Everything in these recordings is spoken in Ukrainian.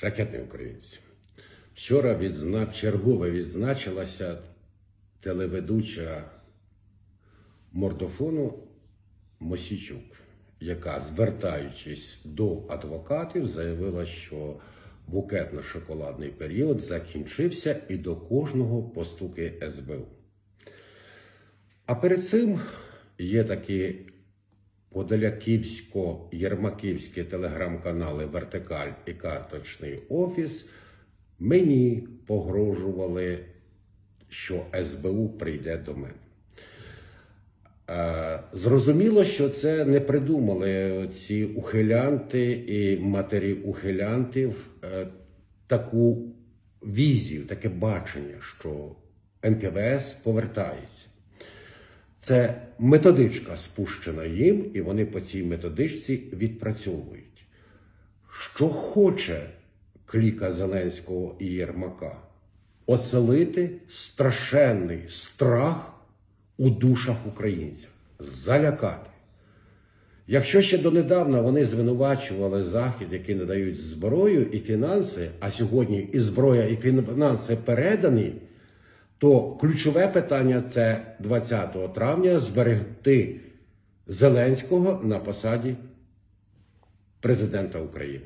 Шляхетні українці. Вчора відзнак, чергове відзначилася телеведуча мордофону Мосічук, яка, звертаючись до адвокатів, заявила, що букетно-шоколадний період закінчився і до кожного постукає СБУ. А перед цим є такі подоляківсько-єрмаківські телеграм-канали Вертикаль і Карточний Офіс мені погрожували, що СБУ прийде до мене. Е, Зрозуміло, що це не придумали ці ухилянти і матері ухилянтів е, таку візію, таке бачення, що НКВС повертається. Це методичка спущена їм, і вони по цій методичці відпрацьовують. Що хоче кліка Зеленського і Єрмака? Оселити страшенний страх у душах українців, залякати. Якщо ще донедавна вони звинувачували Захід, який надають зброю і фінанси, а сьогодні і зброя, і фінанси передані, то ключове питання це 20 травня зберегти Зеленського на посаді президента України.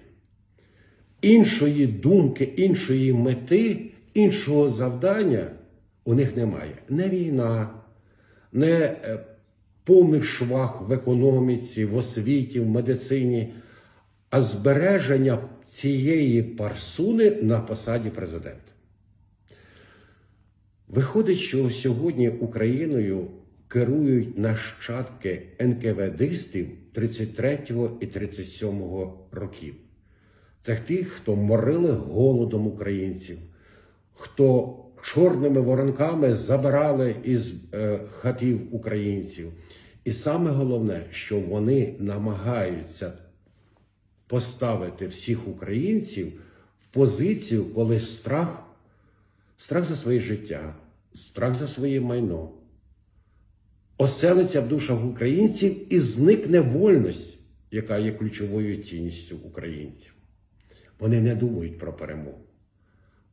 Іншої думки, іншої мети, іншого завдання у них немає. Не війна, не е, повний швах в економіці, в освіті, в медицині, а збереження цієї парсуни на посаді президента. Виходить, що сьогодні Україною керують нащадки НКВДистів 33-го і 37-го років. Це тих, хто морили голодом українців, хто чорними воронками забирали із е, хатів українців. І саме головне, що вони намагаються поставити всіх українців в позицію, коли страх страх за своє життя, страх за своє майно, оселиться в душах українців і зникне вольність, яка є ключовою цінністю українців. Вони не думають про перемогу.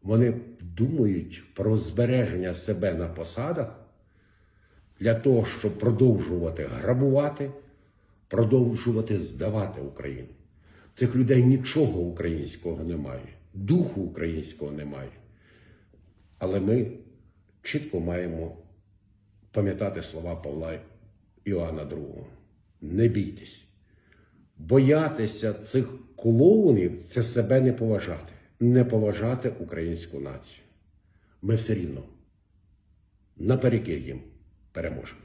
Вони думають про збереження себе на посадах для того, щоб продовжувати грабувати, продовжувати здавати Україну. Цих людей нічого українського немає, духу українського немає. Але ми чітко маємо пам'ятати слова Павла Іоанна II. Не бійтесь. Боятися цих клоунів це себе не поважати, не поважати українську націю. Ми все рівно напереки їм переможемо.